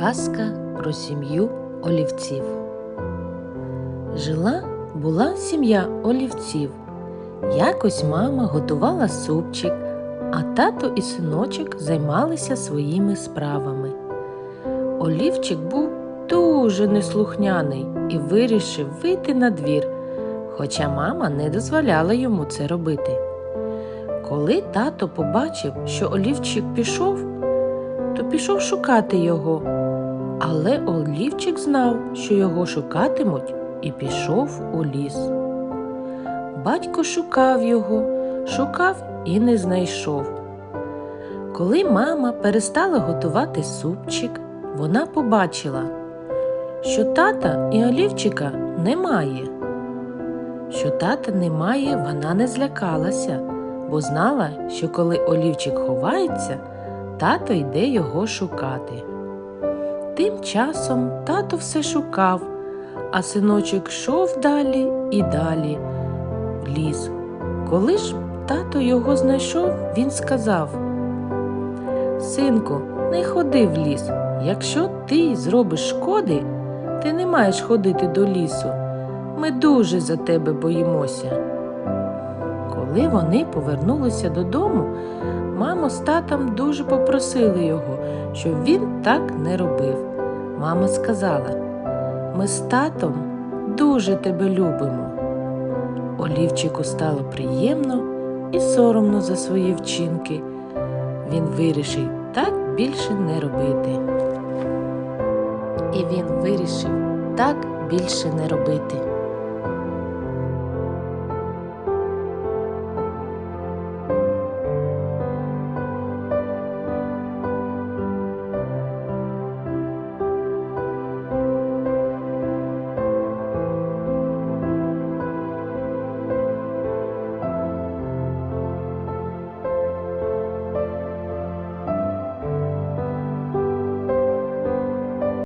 Казка про сім'ю олівців. Жила була сім'я олівців. Якось мама готувала супчик, а тато і синочок займалися своїми справами. Олівчик був дуже неслухняний і вирішив вийти на двір, хоча мама не дозволяла йому це робити. Коли тато побачив, що олівчик пішов, то пішов шукати його. Але Олівчик знав, що його шукатимуть, і пішов у ліс. Батько шукав його, шукав і не знайшов. Коли мама перестала готувати супчик, вона побачила, що тата і Олівчика немає. Що тата немає, вона не злякалася, бо знала, що коли Олівчик ховається, тато йде його шукати. Тим часом тато все шукав, а синочок йшов далі і далі в ліс. Коли ж тато його знайшов, він сказав Синку, не ходи в ліс. Якщо ти зробиш шкоди, ти не маєш ходити до лісу. Ми дуже за тебе боїмося. Коли вони повернулися додому, мама з татом дуже попросили його, щоб він так не робив. Мама сказала, ми з татом дуже тебе любимо. Олівчику стало приємно і соромно за свої вчинки. Він вирішив так більше не робити. І він вирішив так більше не робити.